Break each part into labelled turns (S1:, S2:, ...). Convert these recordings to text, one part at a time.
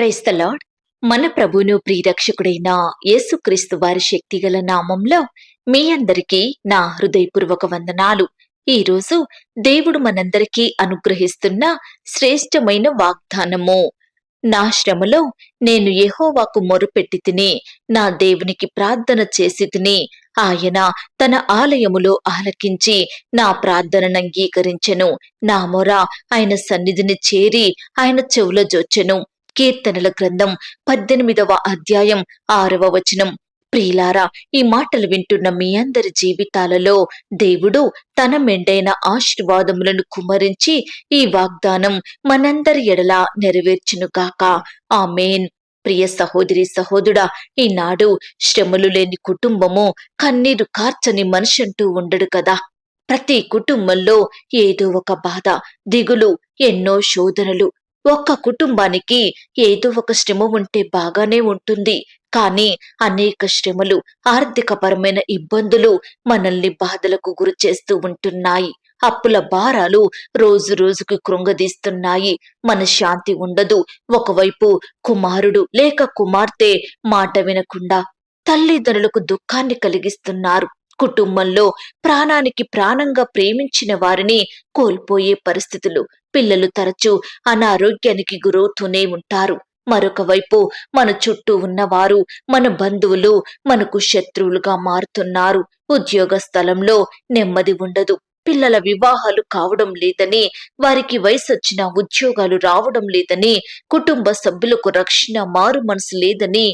S1: క్రైస్తలాడ్ మన ప్రభును ప్రియరక్షకుడైన యేసుక్రీస్తు వారి శక్తిగల నామంలో మీ అందరికీ నా హృదయపూర్వక వందనాలు. ఈ రోజు దేవుడు మనందరికీ అనుగ్రహిస్తున్న శ్రేష్టమైన వాగ్దానము. నా శ్రమలో నేను యహోవాకు మొరుపెట్టి తిని నా దేవునికి ప్రార్థన చేసి తిని ఆయన తన ఆలయములో ఆలకించి నా ప్రార్థనను అంగీకరించెను. నా మొర ఆయన సన్నిధిని చేరి ఆయన చెవుల జొచ్చెను. కీర్తనల గ్రంథం పద్దెనిమిదవ అధ్యాయం ఆరవ వచనం. ప్రియులారా ఈ మాటలు వింటున్న మీ అందరి జీవితాలలో దేవుడు తన మెండైన ఆశీర్వాదములను కుమరించి ఈ వాగ్దానం మనందరి ఎడలా నెరవేర్చునుగాక మేన్ ప్రియ సహోదరి సహోదరుడా ఈనాడు శ్రమలు లేని కుటుంబము కన్నీరు కార్చని మనిషి అంటూ ఉండడు కదా. ప్రతి కుటుంబంలో ఏదో ఒక బాధ దిగులు ఎన్నో శోధనలు ఒక్క కుటుంబానికి ఏదో ఒక శ్రమ ఉంటే బాగానే ఉంటుంది. కానీ అనేక శ్రమలు ఆర్థికపరమైన ఇబ్బందులు మనల్ని బాధలకు గురి చేస్తూ ఉంటున్నాయి. అప్పుల భారాలు రోజు రోజుకు కృంగదీస్తున్నాయి. మన శాంతి ఉండదు. ఒకవైపు కుమారుడు లేక కుమార్తె మాట వినకుండా తల్లిదండ్రులకు దుఃఖాన్ని కలిగిస్తున్నారు. కుటుంబంలో ప్రాణానికి ప్రాణంగా ప్రేమించిన వారిని కోల్పోయే పరిస్థితులు. పిల్లలు తరచూ అనారోగ్యానికి గురవుతూనే ఉంటారు. మరొక వైపు మన చుట్టూ ఉన్నవారు మన బంధువులు మనకు శత్రువులుగా మారుతున్నారు. ఉద్యోగ స్థలంలో నెమ్మది ఉండదు. పిల్లల వివాహాలు కావడం లేదని వారికి వయసొచ్చిన ఉద్యోగాలు రావడం లేదని కుటుంబ సభ్యులకు రక్షణ మారు మనసు లేదని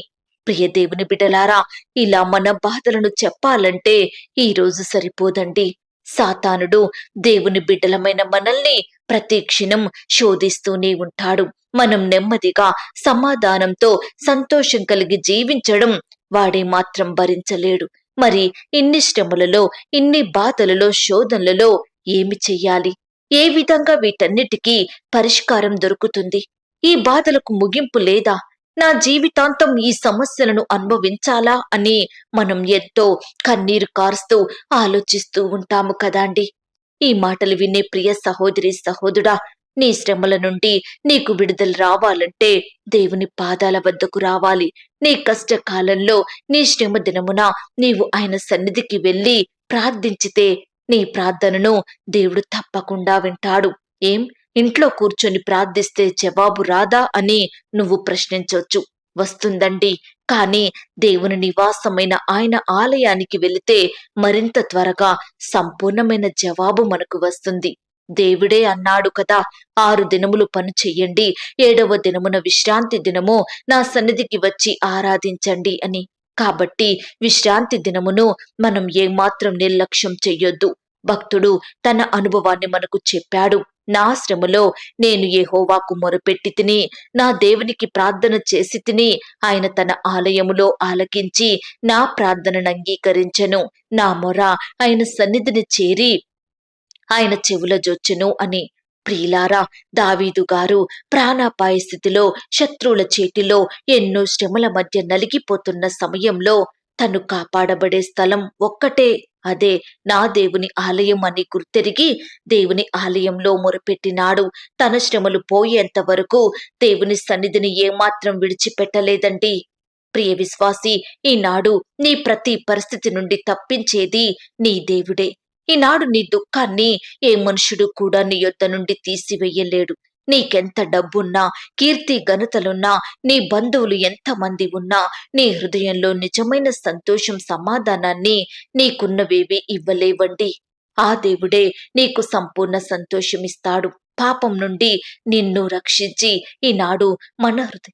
S1: ప్రియ దేవుని బిడలారా ఇలా మన బాధలను చెప్పాలంటే ఈ రోజు సరిపోదండి. సాతానుడు దేవుని బిడ్డలమైన మనల్ని ప్రతి క్షణం శోధిస్తూనే ఉంటాడు. మనం నెమ్మదిగా సమాధానంతో సంతోషం కలిగి జీవించడం వాడే మాత్రం భరించలేడు. మరి ఇన్ని శ్రమలలో ఇన్ని బాధలలో శోధనలలో ఏమి చెయ్యాలి? ఏ విధంగా వీటన్నిటికీ పరిష్కారం దొరుకుతుంది? ఈ బాధలకు ముగింపు లేదా? నా జీవితాంతం ఈ సమస్యలను అనుభవించాలా అని మనం ఎంతో కన్నీరు కారుస్తూ ఆలోచిస్తూ ఉంటాము కదాండి ఈ మాటలు వినే ప్రియ సహోదరి సహోదరుడా నీ శ్రమల నుండి నీకు విడుదల రావాలంటే దేవుని పాదాల వద్దకు రావాలి. నీ కష్టకాలంలో నీ శ్రమ దినమున నీవు ఆయన సన్నిధికి వెళ్ళి ప్రార్థించితే నీ ప్రార్థనను దేవుడు తప్పకుండా వింటాడు. ఏం? ఇంట్లో కూర్చొని ప్రార్థిస్తే జవాబు రాదా అని నువ్వు ప్రశ్నించవచ్చు వస్తుందండి. కానీ దేవుని నివాసమైన ఆయన ఆలయానికి వెళితే మరింత త్వరగా సంపూర్ణమైన జవాబు మనకు వస్తుంది. దేవుడే అన్నాడు కదా ఆరు దినములు పని చెయ్యండి ఏడవ దినమున విశ్రాంతి దినము నా సన్నిధికి వచ్చి ఆరాధించండి అని. కాబట్టి విశ్రాంతి దినమును మనం ఏమాత్రం నిర్లక్ష్యం చెయ్యొద్దు. భక్తుడు తన అనుభవాన్ని మనకు చెప్పాడు. నా శ్రమలో నేను యెహోవాకు మొరపెట్టి తిని నా దేవునికి ప్రార్థన చేసి తిని ఆయన తన ఆలయములో ఆలకించి నా ప్రార్థనను అంగీకరించెను. నా మొర ఆయన సన్నిధిని చేరి ఆయన చెవుల జొచ్చెను అని. ప్రియులారా దావీదు గారు ప్రాణాపాయ స్థితిలో శత్రువుల చేతిలో ఎన్నో శ్రమల మధ్య నలిగిపోతున్న సమయంలో తను కాపాడబడే స్థలం ఒక్కటే. అదే నా దేవుని ఆలయం అని గుర్తెరిగి దేవుని ఆలయంలో మొరపెట్టినాడు. తన శ్రమలు పోయేంత వరకు దేవుని సన్నిధిని ఏమాత్రం విడిచిపెట్టలేదండి. ప్రియ విశ్వాసి ఈనాడు నీ ప్రతి పరిస్థితి నుండి తప్పించేది నీ దేవుడే. ఈనాడు నీ దుఃఖాన్ని ఏ మనుషుడు కూడా నీ యొద్ద నుండి తీసివేయలేడు. నీకెంత డబ్బున్నా కీర్తి ఘనతలున్నా నీ బంధువులు ఎంతమంది ఉన్నా నీ హృదయంలో నిజమైన సంతోషం సమాధానాన్ని నీకున్నవేవి ఇవ్వలేవండి. ఆ దేవుడే నీకు సంపూర్ణ సంతోషమిస్తాడు పాపం నుండి నిన్ను రక్షించి ఈనాడు మన హృదయం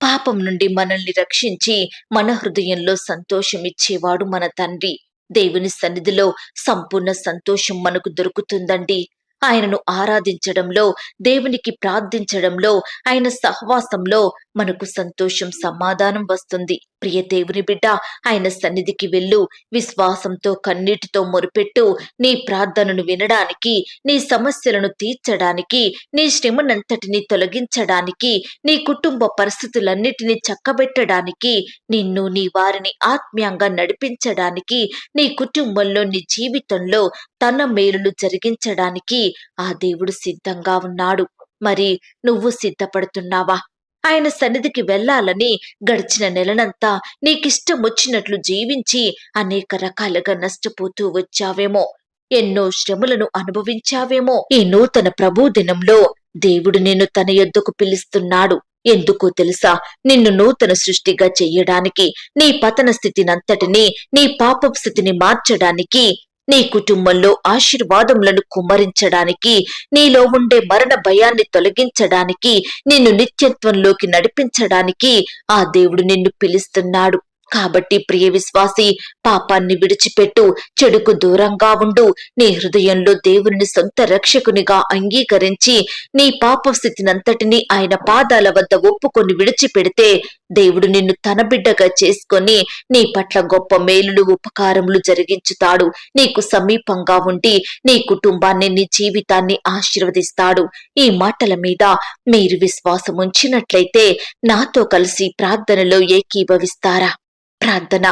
S1: పాపం నుండి మనల్ని రక్షించి మన హృదయంలో సంతోషమిచ్చేవాడు మన తండ్రి. దేవుని సన్నిధిలో సంపూర్ణ సంతోషం మనకు దొరుకుతుందండి. ఆయనను ఆరాధించడంలో దేవునికి ప్రార్థించడంలో ఆయన సహవాసంలో మనకు సంతోషం సమాధానం వస్తుంది. ప్రియ దేవుని బిడ్డ ఆయన సన్నిధికి వెళ్ళు. విశ్వాసంతో కన్నీటితో మొరుపెట్టు. నీ ప్రార్థనను వినడానికి నీ సమస్యలను తీర్చడానికి నీ శ్రమనంతటిని తొలగించడానికి నీ కుటుంబ పరిస్థితులన్నిటినీ చక్కబెట్టడానికి నిన్ను నీ వారిని ఆత్మీయంగా నడిపించడానికి నీ కుటుంబంలో నీ జీవితంలో తన మేలులు జరిగించడానికి ఆ దేవుడు సిద్ధంగా ఉన్నాడు. మరి నువ్వు సిద్ధపడుతున్నావా? ఆయన సన్నిధికి వెళ్ళాలని గడిచిన నెలనంతా నీకిష్టం వచ్చినట్లు జీవించి అనేక రకాలుగా నష్టపోతూ వచ్చావేమో? ఎన్నో శ్రమలను అనుభవించావేమో? ఈ నూతన ప్రభు దినంలో దేవుడు నిన్ను తన యొద్దకు పిలుస్తున్నాడు. ఎందుకో తెలుసా? నిన్ను నూతన సృష్టిగా చెయ్యడానికి నీ పతన స్థితినంతటిని నీ పాపపు స్థితిని మార్చడానికి నీ కుటుంబంలో ఆశీర్వాదములను కుమ్మరించడానికి నీలో ఉండే మరణ భయాన్ని తొలగించడానికి నిన్ను నిత్యత్వంలోకి నడిపించడానికి ఆ దేవుడు నిన్ను పిలుస్తున్నాడు. కాబట్టి ప్రియ విశ్వాసి పాపాన్ని విడిచిపెట్టు చెడుకు దూరంగా ఉండు. నీ హృదయంలో దేవుని సొంత రక్షకునిగా అంగీకరించి నీ పాప స్థితినంతటిని ఆయన పాదాల వద్ద ఒప్పుకొని విడిచిపెడితే దేవుడు నిన్ను తన బిడ్డగా చేసుకొని నీ పట్ల గొప్ప మేలులు ఉపకారములు జరిగించుతాడు. నీకు సమీపంగా ఉండి నీ కుటుంబాన్ని నీ జీవితాన్ని ఆశీర్వదిస్తాడు. ఈ మాటల మీద మీరు విశ్వాసం ఉంచినట్లయితే నాతో కలిసి ప్రార్థనలో ఏకీభవిస్తారా? ప్రార్థన.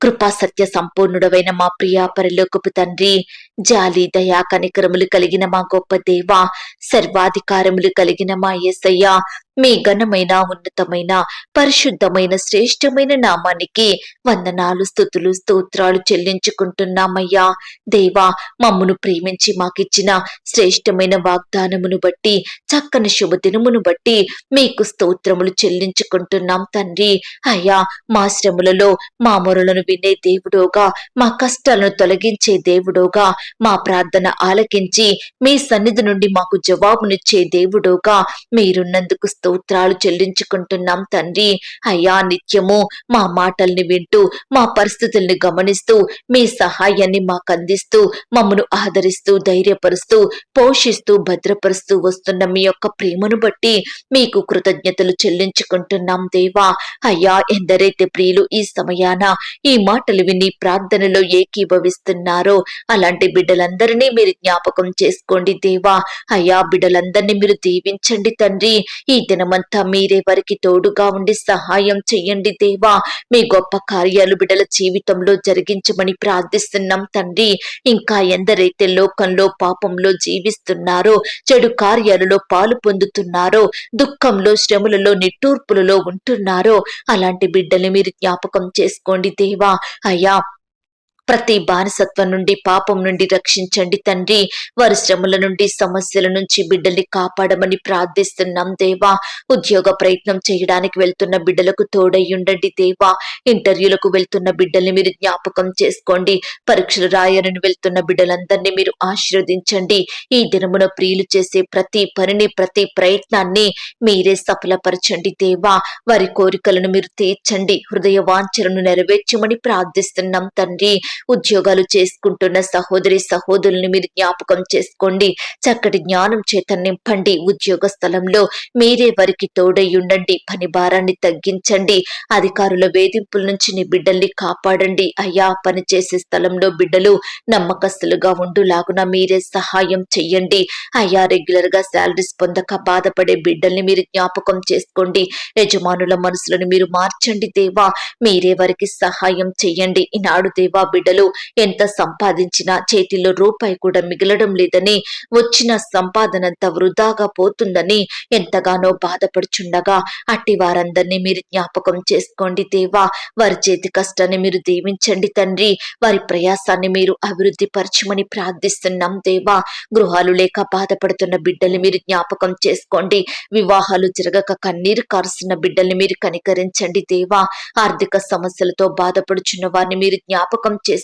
S1: కృపా సత్య సంపూర్ణుడవైన మా ప్రియా పరిలోకపు తండ్రి జాలి దయా కనికరములు కలిగిన మా గొప్ప దేవ సర్వాధికారములు కలిగిన మా యేసయ్య మీ ఘనమైన ఉన్నతమైన పరిశుద్ధమైన శ్రేష్టమైన నామానికి వందనాలు స్థుతులు స్తోత్రాలు చెల్లించుకుంటున్నామయ్యా. దేవా మమ్మును ప్రేమించి మాకిచ్చిన శ్రేష్టమైన వాగ్దానమును బట్టి చక్కని శుభదినమును బట్టి మీకు స్తోత్రములు చెల్లించుకుంటున్నాం తండ్రి. అయ్యా మా శ్రమలలో మా మొరలను వినే దేవుడోగా మా కష్టాలను తొలగించే దేవుడోగా మా ప్రార్థన ఆలకించి మీ సన్నిధి నుండి మాకు జవాబునిచ్చే దేవుడోగా మీరున్నందుకు స్తోత్రాలు చెల్లించుకుంటున్నాం తండ్రి. అయ్యా నిత్యము మా మాటల్ని వింటూ మా పరిస్థితుల్ని గమనిస్తూ మీ సహాయాన్ని మాకు అందిస్తూ మమ్మను ఆదరిస్తూ ధైర్యపరుస్తూ పోషిస్తూ భద్రపరుస్తూ వస్తున్న మీ యొక్క ప్రేమను బట్టి మీకు కృతజ్ఞతలు చెల్లించుకుంటున్నాం దేవా. అయ్యా ఎందరైతే ప్రియులు ఈ సమయాన ఈ మాటలు విని ప్రార్థనలో ఏకీభవిస్తున్నారో అలాంటి బిడ్డలందరినీ మీరు జ్ఞాపకం చేసుకోండి దేవా. అయ్యా బిడ్డలందరినీ మీరు దీవించండి తండ్రి. ఈ జనమంతా మీరే వారికి తోడుగా ఉండి సహాయం చెయ్యండి దేవా. మీ గొప్ప కార్యాలు బిడ్డల జీవితంలో జరిగించమని ప్రార్థిస్తున్నాం తండ్రి. ఇంకా ఎందరైతే లోకంలో పాపంలో జీవిస్తున్నారో చెడు కార్యాలలో పాలు పొందుతున్నారో దుఃఖంలో శ్రమలలో నిట్టూర్పులలో ఉంటున్నారో అలాంటి బిడ్డలు మీరు జ్ఞాపకం చేసుకోండి దేవా. అయ్యా ప్రతి బానిసత్వం నుండి పాపం నుండి రక్షించండి తండ్రి. వారి శ్రమల నుండి సమస్యల నుంచి బిడ్డల్ని కాపాడమని ప్రార్థిస్తున్నాం దేవా. ఉద్యోగ ప్రయత్నం చేయడానికి వెళ్తున్న బిడ్డలకు తోడయ్యుండండి దేవా. ఇంటర్వ్యూలకు వెళ్తున్న బిడ్డల్ని మీరు జ్ఞాపకం చేసుకోండి. పరీక్షలు రాయాలని వెళ్తున్న బిడ్డలందరినీ మీరు ఆశీర్వదించండి. ఈ దినమున ప్రియులు చేసే ప్రతి పనిని ప్రతి ప్రయత్నాన్ని మీరే సఫలపరచండి దేవా. వారి కోరికలను మీరు తీర్చండి. హృదయ వాంఛలను నెరవేర్చమని ప్రార్థిస్తున్నాం తండ్రి. ఉద్యోగాలు చేసుకుంటున్న సహోదరి సహోదరుల్ని మీరు జ్ఞాపకం చేసుకోండి. చక్కటి జ్ఞానం చేత నింపండి. ఉద్యోగ స్థలంలో మీరే వారికి తోడై ఉండండి. పని భారాన్ని తగ్గించండి. అధికారుల వేధింపుల నుంచి నీ బిడ్డల్ని కాపాడండి. అయ్యా పని చేసే స్థలంలో బిడ్డలు నమ్మకస్తులుగా ఉండులాగున మీరే సహాయం చెయ్యండి. అయ్యా రెగ్యులర్గా శాలరీస్ పొందక బాధపడే బిడ్డల్ని మీరు జ్ఞాపకం చేసుకోండి. యజమానుల మనసులను మీరు మార్చండి దేవా. మీరే వారికి సహాయం చెయ్యండి. ఈనాడు దేవా బిడ్డలు ఎంత సంపాదించినా చేతిలో రూపాయి కూడా మిగలడం లేదని వచ్చిన సంపాదనంతా వృధాగా పోతుందని ఎంతగానో బాధపడుచుండగా అట్టి వారందరినీ మీరు జ్ఞాపకం చేసుకోండి దేవా. వారి చేతి కష్టాన్ని మీరు దీవించండి తండ్రి. వారి ప్రయాసాన్ని మీరు అభివృద్ధి పరచమని ప్రార్థిస్తున్నాం దేవా. గృహాలు లేక బాధపడుతున్న బిడ్డల్ని మీరు జ్ఞాపకం చేసుకోండి. వివాహాలు జరగక కన్నీరు కారుస్తున్న బిడ్డల్ని మీరు కనికరించండి దేవా. ఆర్థిక సమస్యలతో బాధపడుచున్న వారిని మీరు జ్ఞాపకం చేసుకోండి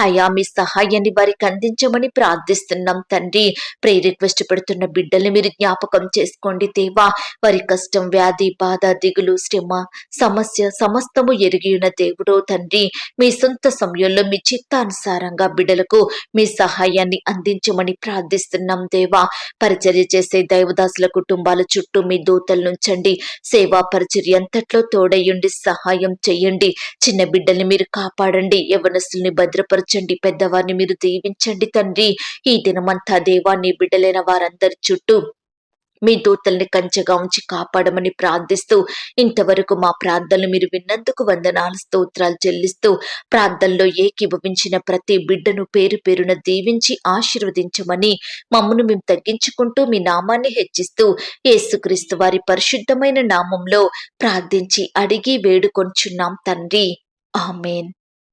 S1: అయ్యా మీ సహాయాన్ని వారికి అందించమని ప్రార్థిస్తున్నాం తండ్రి. ప్రే రిక్వెస్ట్ పెడుతున్న బిడ్డల్ని మీరు జ్ఞాపకం చేసుకోండి దేవా. వారి కష్టం వ్యాధి బాధ దిగులు శ్రమ సమస్య సమస్తము ఎరిగిన దేవుడో తండ్రి. మీ సొంత సమయంలో మీ చిత్తానుసారంగా బిడ్డలకు మీ సహాయాన్ని అందించమని ప్రార్థిస్తున్నాం దేవా. పరిచర్య చేసే దైవదాసుల కుటుంబాల చుట్టూ మీ దూతలు నుంచండి సేవా పరిచర్య అంతట్లో తోడయ్యుండి సహాయం చెయ్యండి చిన్న బిడ్డల్ని మీరు కాపాడండి. యవనస్తుల్ని భద్రపరచండి. పెద్దవారిని మీరు దీవించండి తండ్రి. ఈ దినమంతా దేవాన్ని బిడ్డలైన వారందరి చుట్టూ మీ దూతల్ని కంచెగా ఉంచి కాపాడమని ప్రార్థిస్తూ ఇంతవరకు మా ప్రార్థనలు మీరు విన్నందుకు వందనాలు స్తోత్రాలు చెల్లిస్తూ ప్రార్థనలో ఏకీభవించిన ప్రతి బిడ్డను పేరు పేరున దీవించి ఆశీర్వదించమని మమ్మను మేము తగ్గించుకుంటూ మీ నామాన్ని హెచ్చిస్తూ యేసుక్రీస్తు వారి పరిశుద్ధమైన నామంలో ప్రార్థించి అడిగి వేడుకొంచున్నాం తండ్రి. ఆమెన్.